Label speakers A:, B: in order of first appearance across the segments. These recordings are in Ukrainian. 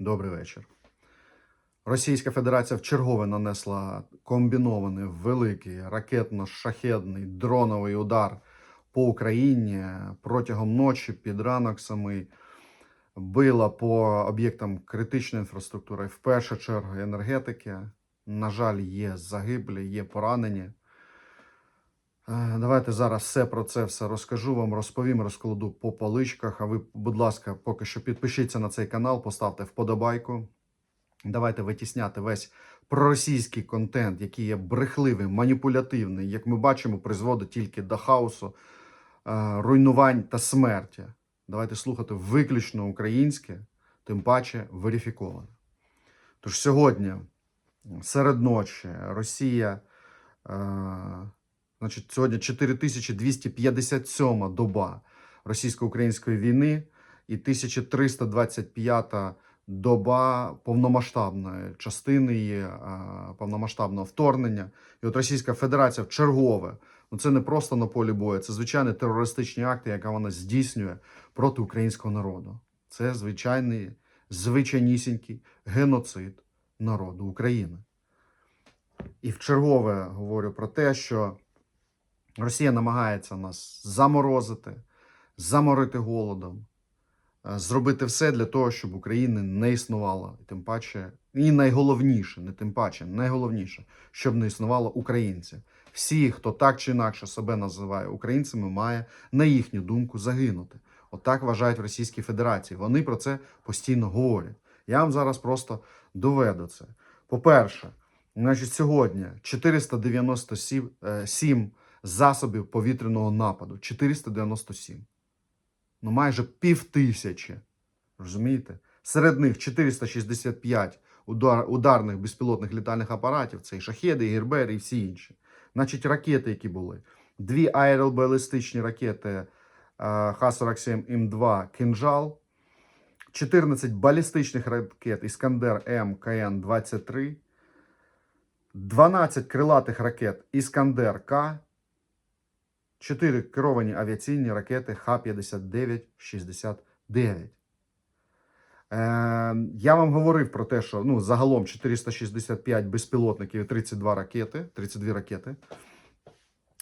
A: Добрий вечір. Російська Федерація вчергове нанесла комбінований великий ракетно-шахедний дроновий удар по Україні протягом ночі під ранок самий била по об'єктам критичної інфраструктури, в першу чергу енергетики. На жаль, є загиблі, є поранені. Е, Давайте зараз все про це все розкажу вам, розповім, розкладу по поличках. А ви, будь ласка, поки що підпишіться на цей канал, поставте вподобайку. Давайте витісняти весь проросійський контент, який є брехливий, маніпулятивний, як ми бачимо, призводить тільки до хаосу, е, руйнувань та смерті. Давайте слухати виключно українське, тим паче верифіковане. Тож сьогодні, серед ночі, Росія. Значить, сьогодні 4257 доба російсько-української війни і 1325 доба повномасштабної частини її е, повномасштабного вторгнення. І от Російська Федерація в чергове. Ну це не просто на полі бою, це звичайні терористичні акти, які вона здійснює проти українського народу. Це звичайний звичайнісінький геноцид народу України. І в чергове говорю про те, що Росія намагається нас заморозити, заморити голодом, е, зробити все для того, щоб України не існувало. І тим паче, і найголовніше, не тим паче, найголовніше, щоб не існувало українців. Всі, хто так чи інакше себе називає українцями, має, на їхню думку, загинути. Отак вважають в Російській Федерації. Вони про це постійно говорять. Я вам зараз просто доведу це. По-перше, значить, сьогодні 497 е, сім засобів повітряного нападу. 497. Ну, майже пів тисячі. Розумієте? Серед них 465 удар, ударних безпілотних літальних апаратів. Це і шахеди, і гербери, і всі інші. Значить, ракети, які були. Дві аеробалістичні ракети е, Х-47М2 «Кинжал», 14 балістичних ракет Іскандер М КН-23, 12 крилатих ракет Іскандер К, 4 керовані авіаційні ракети Х-59-69. Е, я вам говорив про те, що ну, загалом 465 безпілотників і 32 ракети. 32 ракети.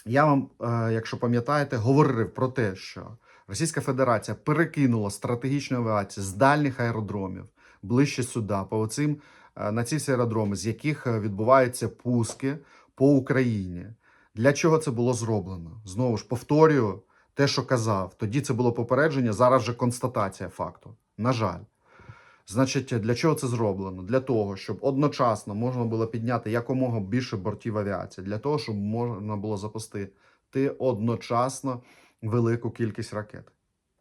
A: Я вам, е, якщо пам'ятаєте, говорив про те, що Російська Федерація перекинула стратегічну авіацію з дальніх аеродромів ближче сюди, по оцим, е, на ці всі аеродроми, з яких відбуваються пуски по Україні. Для чого це було зроблено? Знову ж повторюю те, що казав. Тоді це було попередження, зараз вже констатація факту. На жаль. Значить, для чого це зроблено? Для того, щоб одночасно можна було підняти якомога більше бортів авіації, для того, щоб можна було запустити одночасно велику кількість ракет.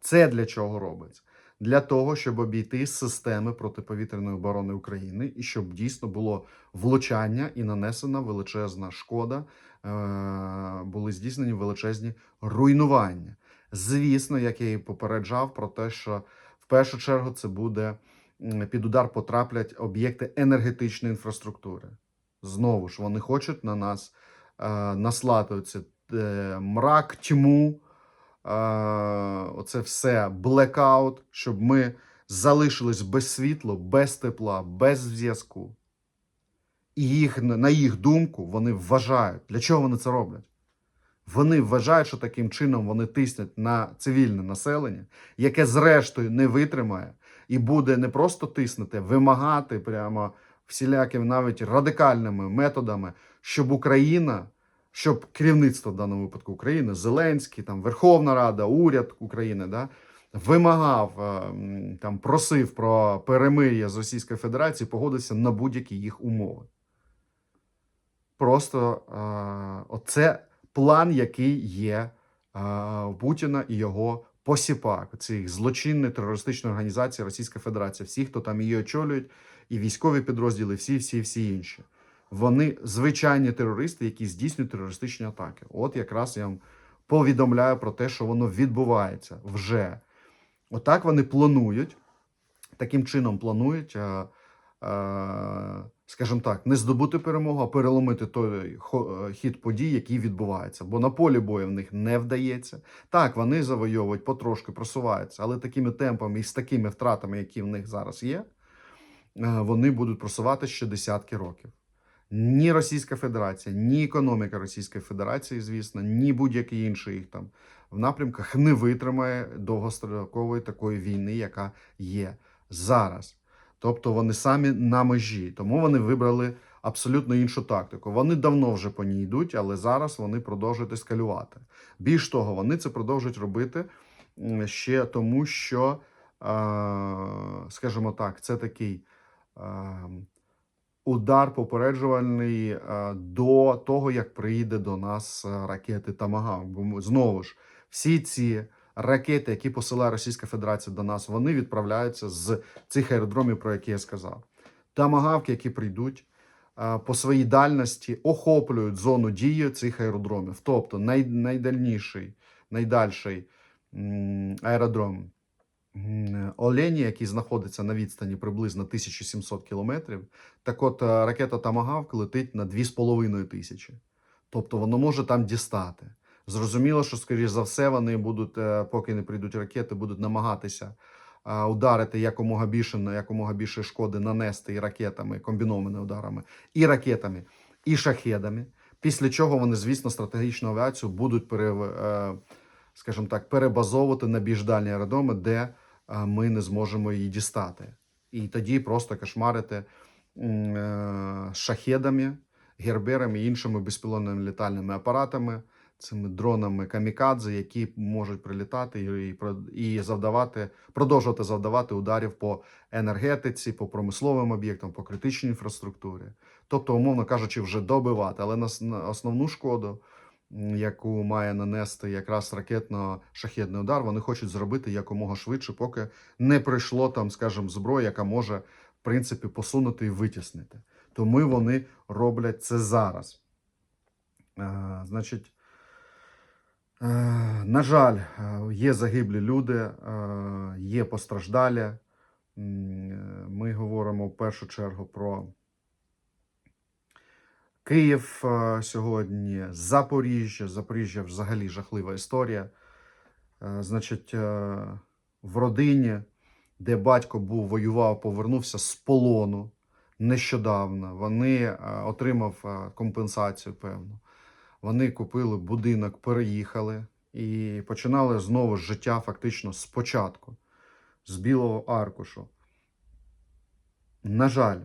A: Це для чого робиться? Для того, щоб обійти системи протиповітряної оборони України і щоб дійсно було влучання і нанесена величезна шкода, е- були здійснені величезні руйнування. Звісно, як я і попереджав про те, що в першу чергу це буде під удар потраплять об'єкти енергетичної інфраструктури. Знову ж вони хочуть на нас е, наслати оце, е, мрак, тьму, оце все блекаут, щоб ми залишились без світла, без тепла, без зв'язку. І їх, на їх думку, вони вважають, для чого вони це роблять? Вони вважають, що таким чином вони тиснять на цивільне населення, яке зрештою не витримає і буде не просто тиснути, вимагати прямо всілякими навіть радикальними методами, щоб Україна, щоб керівництво в даному випадку України, Зеленський, там Верховна Рада, уряд України, да, вимагав е, там просив про перемир'я з Російською Федерацією, погодився на будь-які їх умови. Просто е, оце план, який є е, Путіна і його посіпак, цих злочинної терористичної організації Російська Федерація, всі, хто там її очолюють, і військові підрозділи, всі, всі, всі інші. Вони звичайні терористи, які здійснюють терористичні атаки. От якраз я вам повідомляю про те, що воно відбувається вже. Отак вони планують, таким чином планують, е, е, скажімо так, не здобути перемогу, а переломити той е, хід подій, який відбувається. Бо на полі бою в них не вдається. Так, вони завойовують, потрошки просуваються, але такими темпами і з такими втратами, які в них зараз є, вони будуть просувати ще десятки років. Ні Російська Федерація, ні економіка Російської Федерації, звісно, ні будь-який інший їх там в напрямках не витримає довгострокової такої війни, яка є зараз. Тобто вони самі на межі, тому вони вибрали абсолютно іншу тактику. Вони давно вже по ній йдуть, але зараз вони продовжують ескалювати. Більш того, вони це продовжують робити ще тому, що, е, скажімо так, це такий е, удар попереджувальний е, до того, як приїде до нас е, ракети Тамагавк. Бо знову ж всі ці ракети, які посилає Російська Федерація до нас, вони відправляються з цих аеродромів, про які я сказав. Тамагавки, які прийдуть е, по своїй дальності, охоплюють зону дії цих аеродромів. Тобто най, найдальніший, найдальший аеродром Олені, який знаходиться на відстані приблизно 1700 кілометрів, так от е, ракета Тамагавк летить на 2,5 тисячі. Тобто воно може там дістати. Зрозуміло, що, скоріш за все, вони будуть, е, поки не прийдуть ракети, будуть намагатися е, ударити якомога більше, на якомога більше шкоди нанести і ракетами, комбінованими ударами, і ракетами, і шахедами. Після чого вони, звісно, стратегічну авіацію будуть е, скажімо так, перебазовувати на більш дальні аеродроми, де е, ми не зможемо її дістати. І тоді просто кошмарити е, шахедами, герберами і іншими безпілотними літальними апаратами, цими дронами камікадзе, які можуть прилітати і, і, завдавати, продовжувати завдавати ударів по енергетиці, по промисловим об'єктам, по критичній інфраструктурі. Тобто, умовно кажучи, вже добивати. Але на, основну шкоду, яку має нанести якраз ракетно-шахедний удар, вони хочуть зробити якомога швидше, поки не прийшло там, скажімо, зброя, яка може в принципі посунути і витіснити. Тому вони роблять це зараз. Е, значить, е, на жаль, е, є загиблі люди, є постраждалі. Ми говоримо в першу чергу про Київ е, сьогодні, Запоріжжя. Запоріжжя взагалі жахлива історія. Е, Значить, е, в родині, де батько був, воював, повернувся з полону нещодавно. Вони отримав компенсацію певну. Вони купили будинок, переїхали і починали знову життя фактично спочатку, з білого аркушу. На жаль,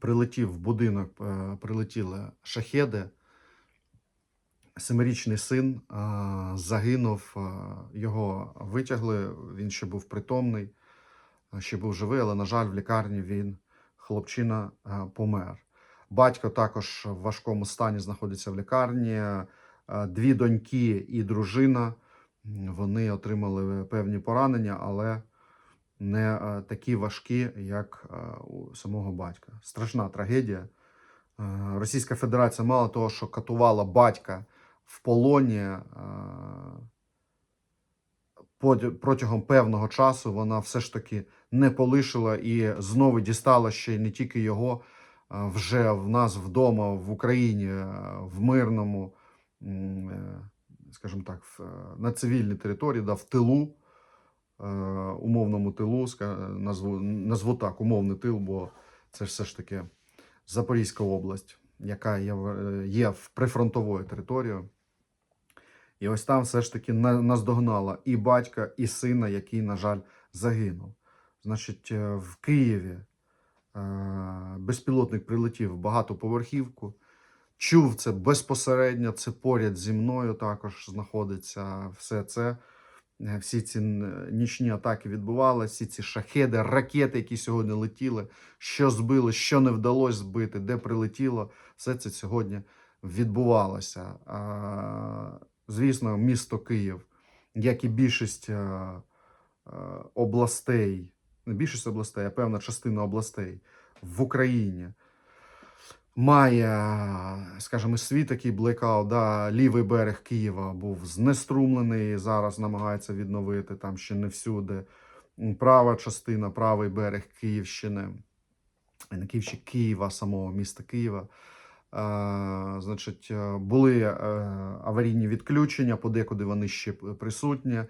A: прилетів в будинок, е, прилетіли шахеди. Семирічний син е, загинув, е, його витягли, він ще був притомний, ще був живий, але, на жаль, в лікарні він, хлопчина, помер. Батько також в важкому стані знаходиться в лікарні. Дві доньки і дружина. Вони отримали певні поранення, але не е, такі важкі, як е, у самого батька. Страшна трагедія. Е, Російська Федерація мало того, що катувала батька в полоні протягом певного часу, вона все ж таки не полишила і знову дістала ще не тільки його вже в нас вдома в Україні, в мирному, скажімо так, на цивільній території, да, в тилу, умовному тилу, назву, назву так, умовний тил, бо це все ж таки Запорізька область, яка є, е, є в прифронтовою територією. І ось там все ж таки наздогнала і батька, і сина, який, на жаль, загинув. Значить, е, в Києві е, безпілотник прилетів в багатоповерхівку. Чув це безпосередньо, це поряд зі мною також знаходиться все це. Е, Всі ці нічні атаки відбувалися, всі ці шахеди, ракети, які сьогодні летіли, що збили, що не вдалося збити, де прилетіло, все це сьогодні відбувалося. Звісно, місто Київ, як і більшість е, е, областей, не більшість областей, а певна частина областей в Україні має, скажімо, свій такий блекаут, да, лівий берег Києва був знеструмлений, зараз намагається відновити там ще не всюди. Права частина, правий берег Київщини, не Київщини, Києва, самого міста Києва. Е, значить, е, були е, аварійні відключення, подекуди вони ще присутні.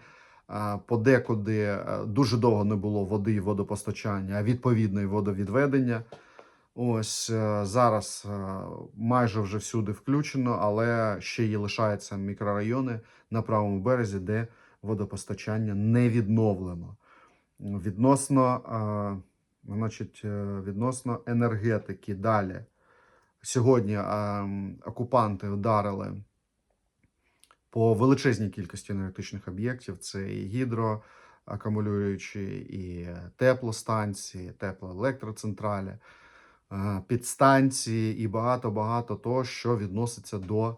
A: подекуди дуже довго не було води і водопостачання, а відповідно і водовідведення. Ось е, зараз е, майже вже всюди включено, але ще є лишаються мікрорайони на правому березі, де водопостачання не відновлено. Відносно, е, значить, відносно енергетики далі. Сьогодні окупанти вдарили по величезній кількості енергетичних об'єктів. Це і гідроакумулюючі, і теплостанції, теплоелектроцентралі, підстанції і багато-багато того, що відноситься до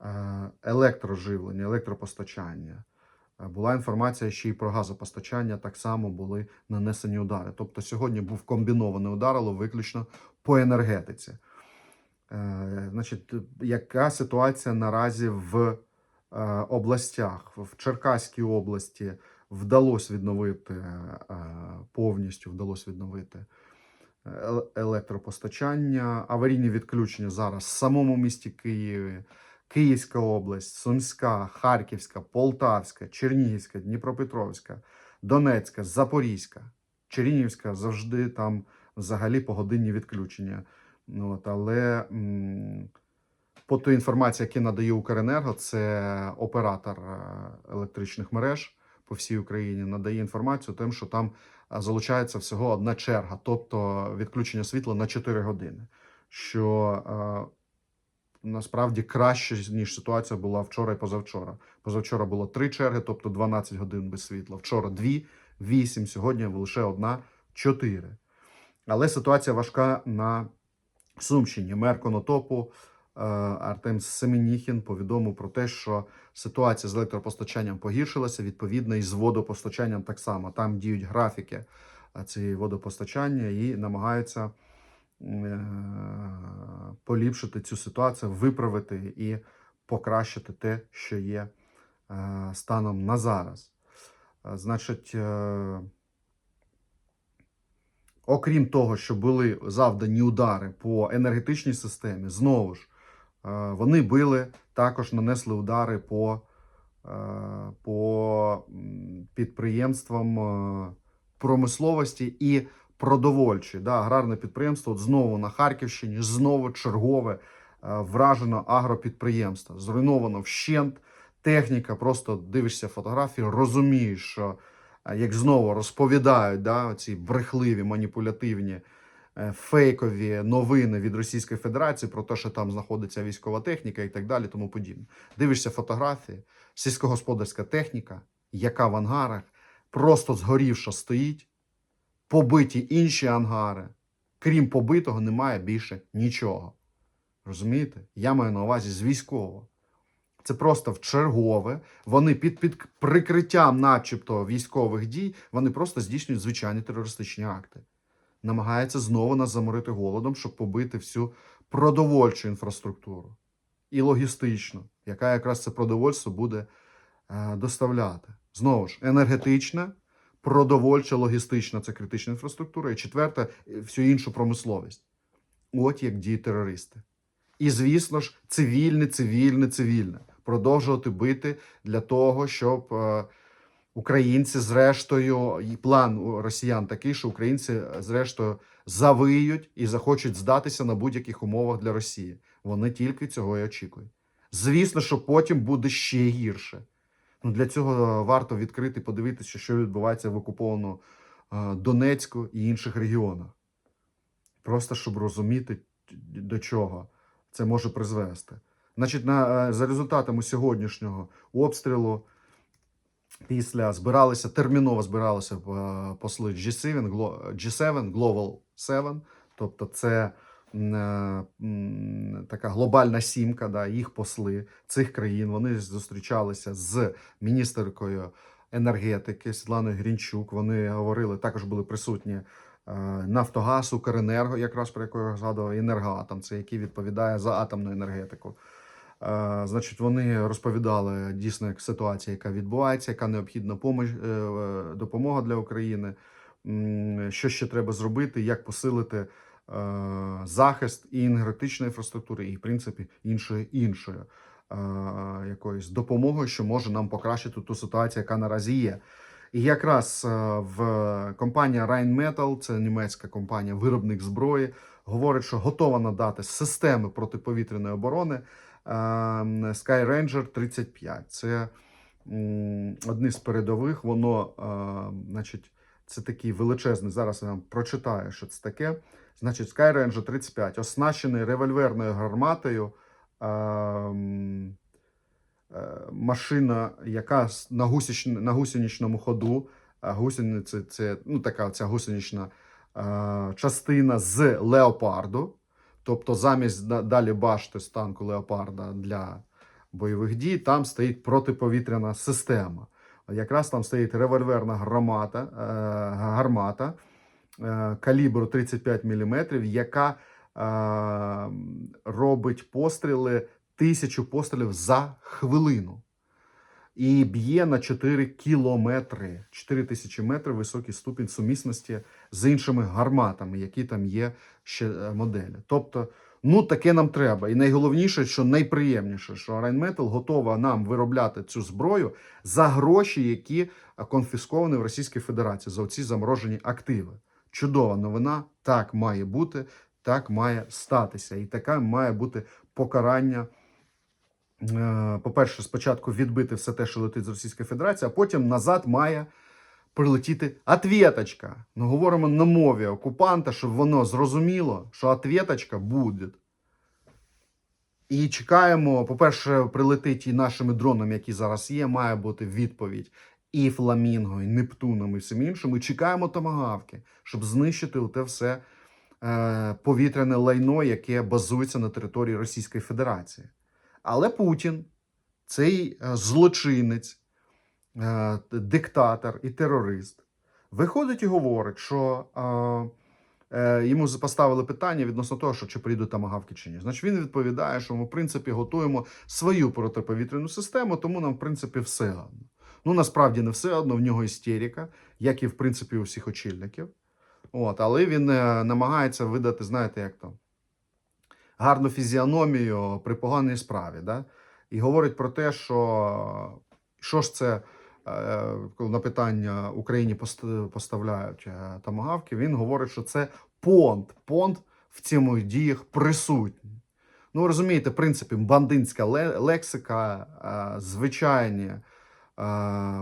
A: е, електроживлення, електропостачання. Е, Була інформація ще й про газопостачання, так само були нанесені удари. Тобто сьогодні був комбінований удар, але виключно по енергетиці. Е, Значить, яка ситуація наразі в е, областях? В Черкаській області вдалося відновити е, повністю вдалося відновити е, електропостачання, аварійні відключення зараз в самому місті Києві. Київська область, Сумська, Харківська, Полтавська, Чернігівська, Дніпропетровська, Донецька, Запорізька, Чернігівська завжди там взагалі погодинні відключення. Ну, От, але по той інформації, яку надає Укренерго, це оператор е, електричних мереж по всій Україні, надає інформацію тим, що там е, залучається всього одна черга, тобто відключення світла на 4 години. Що насправді краще, ніж ситуація була вчора і позавчора. Позавчора було три черги, тобто 12 годин без світла. Вчора дві, вісім, сьогодні лише одна, чотири. Але ситуація важка на Сумщині. Мер Конотопу Артем Семеніхін повідомив про те, що ситуація з електропостачанням погіршилася, відповідно, і з водопостачанням так само. Там діють графіки е, цієї водопостачання і намагаються е, поліпшити цю ситуацію, виправити і покращити те, що є е, станом на зараз. Е, Значить, е, окрім того, що були завдані удари по енергетичній системі, знову ж е, вони били, також нанесли удари по, е, по підприємствам е, промисловості і продовольчі. Да, аграрне підприємство от знову на Харківщині, знову чергове е, вражено агропідприємство. Зруйновано вщент. Техніка, просто дивишся фотографії, розумієш, що е, як знову розповідають да, ці брехливі, маніпулятивні, е, фейкові новини від Російської Федерації про те, що там знаходиться військова техніка і так далі, тому подібне. Дивишся фотографії, сільськогосподарська техніка, яка в ангарах, просто згорівша стоїть, побиті інші ангари. Крім побитого, немає більше нічого. Розумієте? Я маю на увазі з військового. Це просто в чергове. Вони під, під прикриттям, начебто, військових дій, вони просто здійснюють звичайні терористичні акти. Намагаються знову нас заморити голодом, щоб побити всю продовольчу інфраструктуру і логістичну, яка якраз це продовольство буде е, доставляти. Знову ж, енергетична, продовольча, логістична це критична інфраструктура. І четверте, е, всю іншу промисловість. От як діють терористи. І, звісно ж, цивільне, цивільне, цивільне. Продовжувати бити для того, щоб е, українці, зрештою, і план росіян такий, що українці, зрештою, завиють і захочуть здатися на будь-яких умовах для Росії. Вони тільки цього і очікують. Звісно, що потім буде ще гірше. Ну, для цього варто відкрити, подивитися, що відбувається в окупованому е, Донецьку і інших регіонах. Просто щоб розуміти, до чого це може призвести. Значить, на, е, за результатами сьогоднішнього обстрілу, після збиралися, терміново збиралися е, посли G7, Glo- G7, Global 7, тобто це е, така глобальна сімка, да, їх посли цих країн. Вони зустрічалися з міністеркою енергетики Світланою Грінчук. Вони говорили, також були присутні е, Нафтогаз, Укренерго, якраз про яку я згадував, Енергоатом, це який відповідає за атомну енергетику. Е, Значить, вони розповідали дійсно як ситуація, яка відбувається, яка необхідна е, е, допомога для України, що ще треба зробити, як посилити захист і енергетичної інфраструктури, і в принципі іншої іншої. якоюсь допомогою, що може нам покращити ту ситуацію, яка наразі є. І якраз в компанія Rheinmetall, це німецька компанія, виробник зброї, говорить, що готова надати системи протиповітряної оборони Sky Ranger 35. Це м, одні з передових. Воно, е, значить, це такий величезний. Зараз я вам прочитаю, що це таке. Значить, Sky Ranger 35 оснащений револьверною гарматою. е, м, е, Машина, яка на, гусіч... на гусеничному ходу, гусениці це ну, така ця гусенична е, частина з леопарду. Тобто, замість далі башти з танку леопарда для бойових дій, там стоїть протиповітряна система. Якраз там стоїть револьверна гармата, е, гармата е, калібру 35 мм, яка е, робить постріли тисячу пострілів за хвилину. І б'є на 4 кілометри. 4 тисячі метрів високий ступінь сумісності з іншими гарматами, які там є ще е, моделі. Тобто, ну таке нам треба. І найголовніше, що найприємніше, що Rheinmetall готова нам виробляти цю зброю за гроші, які е, конфісковані в Російській Федерації за оці заморожені активи. Чудова новина, так має бути, так має статися. І таке має бути покарання. Е, По-перше, спочатку відбити все те, що летить з Російської Федерації, а потім назад має прилетіти ответочка. Ну, говоримо на мові окупанта, щоб воно зрозуміло, що ответочка буде. І чекаємо, по-перше, прилетить і нашими дронами, які зараз є, має бути відповідь і Фламінго, і Нептуном, і всім іншим. І чекаємо томагавки, щоб знищити те все е, повітряне лайно, яке базується на території Російської Федерації. Але Путін, цей е, злочинець, диктатор і терорист, виходить і говорить, що е, е, йому поставили питання відносно того, що чи прийдуть тамагавки чи ні. Значить, він відповідає, що ми, в принципі, готуємо свою протиповітряну систему, тому нам, в принципі, все одно. Ну, насправді не все одно, в нього істерика, як і в принципі у всіх очільників. От, але він е, намагається видати, знаєте, як то гарну фізіономію при поганій справі. Да? І говорить про те, що що ж це е, на питання Україні поставляють е, тамагавки. Він говорить, що це понт. Понт в цьому діях присутній. Ну, розумієте, в принципі, бандитська ле- лексика, е, звичайні е,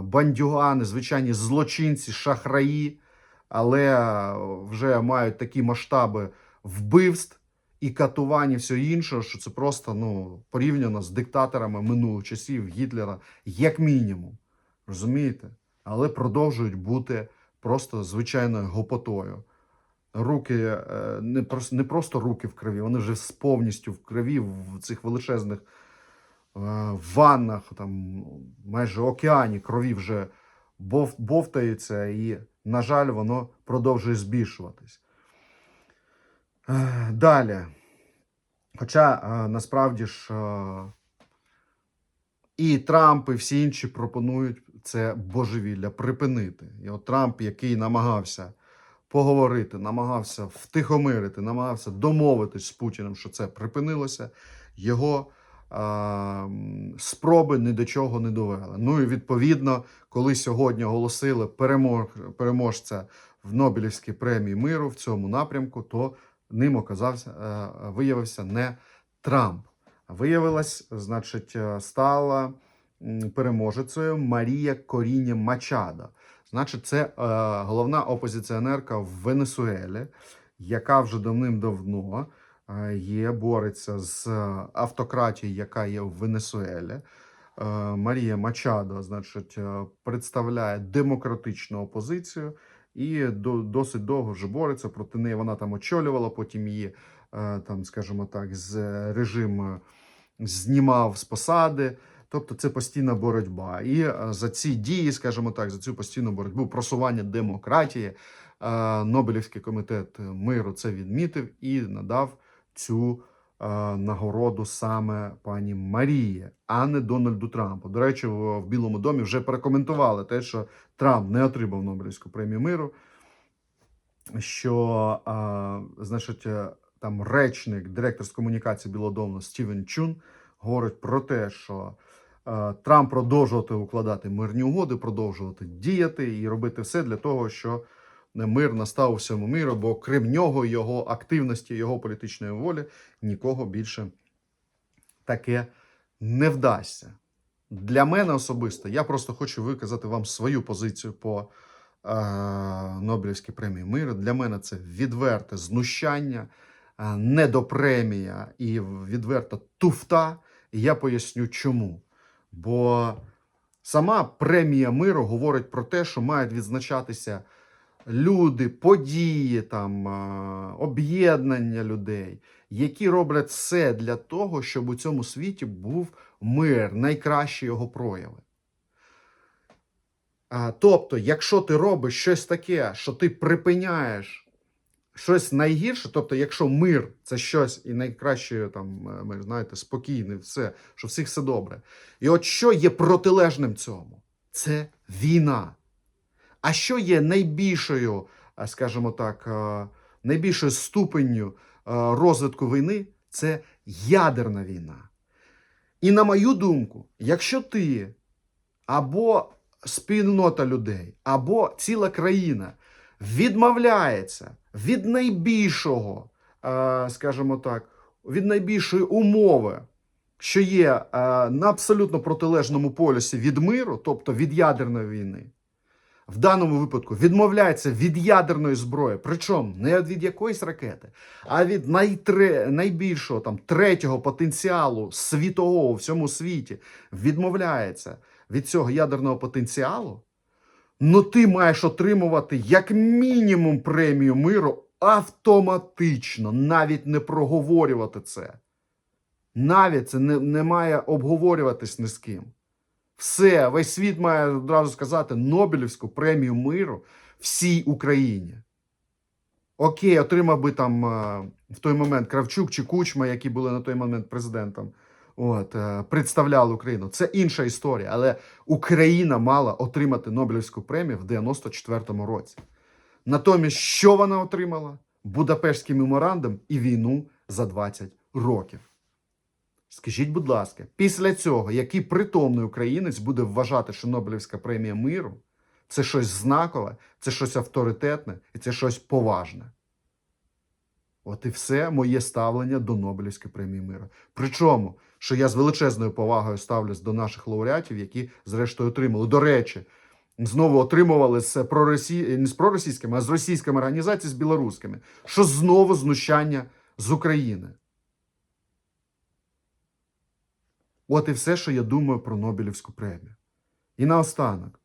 A: бандюгани, звичайні злочинці, шахраї, але е, вже мають такі масштаби вбивств і катувань, і все інше, що це просто ну, порівняно з диктаторами минулих часів Гітлера, як мінімум. Розумієте? Але продовжують бути просто звичайною гопотою. Руки е, не просто, не просто руки в крові, вони вже повністю в крові в цих величезних е, ваннах, там майже океані крові вже бов, бовтаються, і, на жаль, воно продовжує збільшуватись. Е, Далі. Хоча насправді ж і Трамп, і всі інші пропонують це божевілля припинити. І от Трамп, який намагався поговорити, намагався втихомирити, намагався домовитись з Путіним, що це припинилося, його е, спроби ні до чого не довели. Ну і відповідно, коли сьогодні оголосили перемог, переможця в Нобелівській премії миру в цьому напрямку, то ним оказався, е, виявився не Трамп. Виявилась, значить, е, стала переможецею Марія Коріння Мачадо. Значить, це е, головна опозиціонерка в Венесуелі, яка вже давним-давно е, є, бореться з автократією, яка є в Венесуелі. Е, Марія Мачадо, значить, е, представляє демократичну опозицію і до, досить довго вже бореться проти неї. Вона там очолювала, потім її, е, там, скажімо так, з режим е, знімав з посади. Тобто це постійна боротьба. І е, за ці дії, скажімо так, за цю постійну боротьбу, просування демократії, е, Нобелівський комітет миру це відмітив і надав цю е, нагороду саме пані Марії, а не Дональду Трампу. До речі, в, Білому домі вже перекоментували те, що Трамп не отримав Нобелівську премію миру. Що, значить, там речник, директор з комунікації Білого Дому Стівен Чун говорить про те, що Трамп продовжувати укладати мирні угоди, продовжувати діяти і робити все для того, що мир настав у всьому міру, бо крім нього, його активності, його політичної волі, нікого більше таке не вдасться. Для мене особисто я просто хочу виказати вам свою позицію по е, Нобелівській премії миру. Для мене це відверте знущання, е, недопремія і відверта туфта. І я поясню чому. Бо сама премія миру говорить про те, що мають відзначатися люди, події, там, об'єднання людей, які роблять все для того, щоб у цьому світі був мир, найкращі його прояви. Тобто, якщо ти робиш щось таке, що ти припиняєш щось найгірше, тобто, якщо мир це щось і найкраще, там, е, ми знаєте, спокійне, все, що всіх все добре. І от що є протилежним цьому? Це війна. А що є найбільшою, скажімо так, е, найбільшою ступенню е, розвитку війни? Це ядерна війна. І на мою думку, якщо ти або спільнота людей, або ціла країна відмовляється від найбільшого, е, скажімо так, від найбільшої умови, що є е, на абсолютно протилежному полюсі від миру, тобто від ядерної війни, в даному випадку відмовляється від ядерної зброї, причому не від якоїсь ракети, а від найтре, найбільшого там третього потенціалу світового в всьому світі відмовляється від цього ядерного потенціалу, ну ти маєш отримувати як мінімум премію миру автоматично, навіть не проговорювати це. Навіть це не, не має обговорюватись ні з ким. Все, весь світ має одразу сказати Нобелівську премію миру всій Україні. Окей, отримав би там е, в той момент Кравчук чи Кучма, які були на той момент президентом, от, е, представляли Україну. Це інша історія. Але Україна мала отримати Нобелівську премію в 94-му році. Натомість, що вона отримала? Будапештський меморандум і війну за 20 років. Скажіть, будь ласка, після цього, який притомний українець буде вважати, що Нобелівська премія миру це щось знакове, це щось авторитетне і це щось поважне? От і все моє ставлення до Нобелівської премії миру. Причому, що я з величезною повагою ставлюсь до наших лауреатів, які, зрештою, отримали. До речі, знову отримували з проросі... не з проросійськими, а з російськими організаціями, з білоруськими, що знову знущання з України. От і все, що я думаю про Нобелівську премію. І наостанок,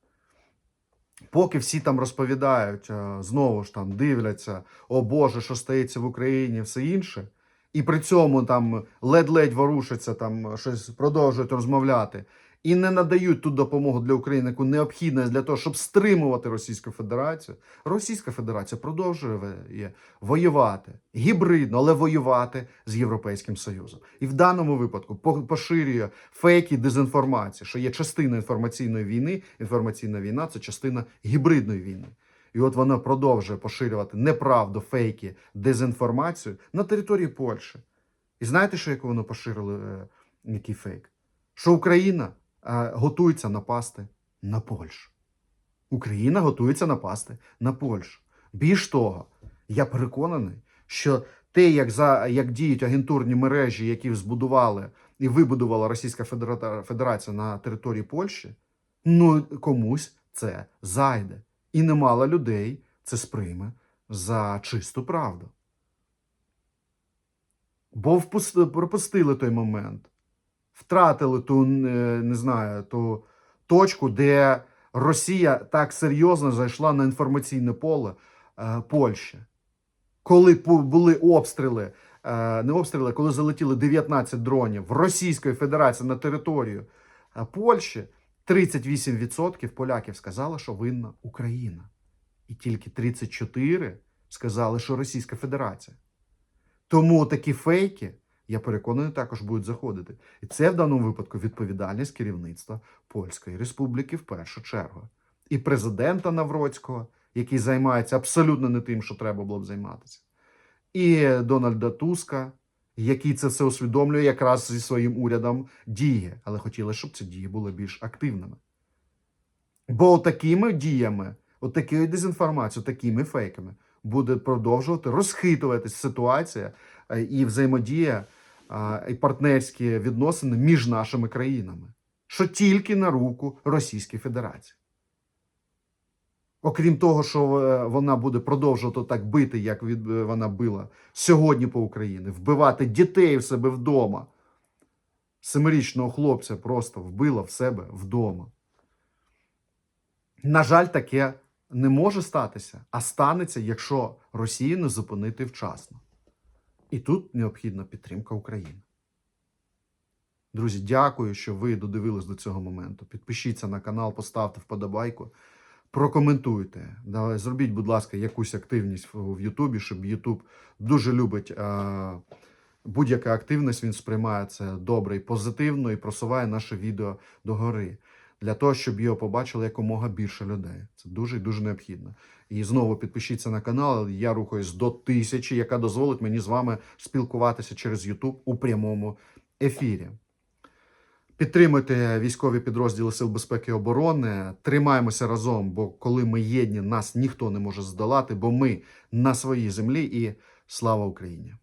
A: поки всі там розповідають, е, знову ж там дивляться, о Боже, що стається в Україні, все інше, і при цьому там ледь-ледь ворушаться, там щось продовжують розмовляти, і не надають ту допомогу для України, яку необхідна для того, щоб стримувати Російську Федерацію. Російська Федерація продовжує воювати гібридно, але воювати з Європейським Союзом. І в даному випадку по- поширює фейки, дезінформацію, що є частина інформаційної війни. Інформаційна війна це частина гібридної війни. І от вона продовжує поширювати неправду, фейки, дезінформацію на території Польщі. І знаєте, що яку воно поширило, е, який фейк? Що Україна е, готується напасти на Польщу. Україна готується напасти на Польщу. Більш того, я переконаний, що те, як, за, як діють агентурні мережі, які збудували і вибудувала Російська Федерація на території Польщі, ну комусь це зайде. І немало людей це сприйме за чисту правду. Бо пропустили той момент, втратили ту, е, не знаю, ту точку, де Росія так серйозно зайшла на інформаційне поле е, Польщі. Коли були обстріли, е, не обстріли, коли залетіли 19 дронів Російської Федерації на територію е, Польщі, 38% поляків сказали, що винна Україна. І тільки 34 сказали, що Російська Федерація. Тому такі фейки, я переконаний, також будуть заходити. І це в даному випадку відповідальність керівництва Польської Республіки в першу чергу. І президента Навроцького, який займається абсолютно не тим, що треба було б займатися, і Дональда Туска, який це все усвідомлює, якраз зі своїм урядом діє, але хотіли, щоб ці дії були більш активними. Бо такими діями, отакою дезінформацією, такими фейками буде продовжувати розхитуватись ситуація е, і взаємодія і партнерські відносини між нашими країнами, що тільки на руку Російській Федерації. Окрім того, що е, вона буде продовжувати так бити, як е, вона била сьогодні по Україні, вбивати дітей в себе вдома. Семирічного хлопця просто вбила в себе вдома. На жаль, таке не може статися, а станеться, якщо Росію не зупинити вчасно. І тут необхідна підтримка України. Друзі, дякую, що ви додивились до цього моменту. Підпишіться на канал, поставте вподобайку, прокоментуйте. Зробіть, будь ласка, якусь активність в Ютубі, щоб Ютуб дуже любить будь-яка активність, він сприймає це добре і позитивно і просуває наше відео догори. Для того, щоб його побачили якомога більше людей. Це дуже і дуже необхідно. І знову підпишіться на канал. Я рухаюсь до тисячі, яка дозволить мені з вами спілкуватися через YouTube у прямому ефірі. Підтримуйте військові підрозділи Сил безпеки і оборони. Тримаємося разом, бо коли ми єдні, нас ніхто не може здолати, бо ми на своїй землі і слава Україні!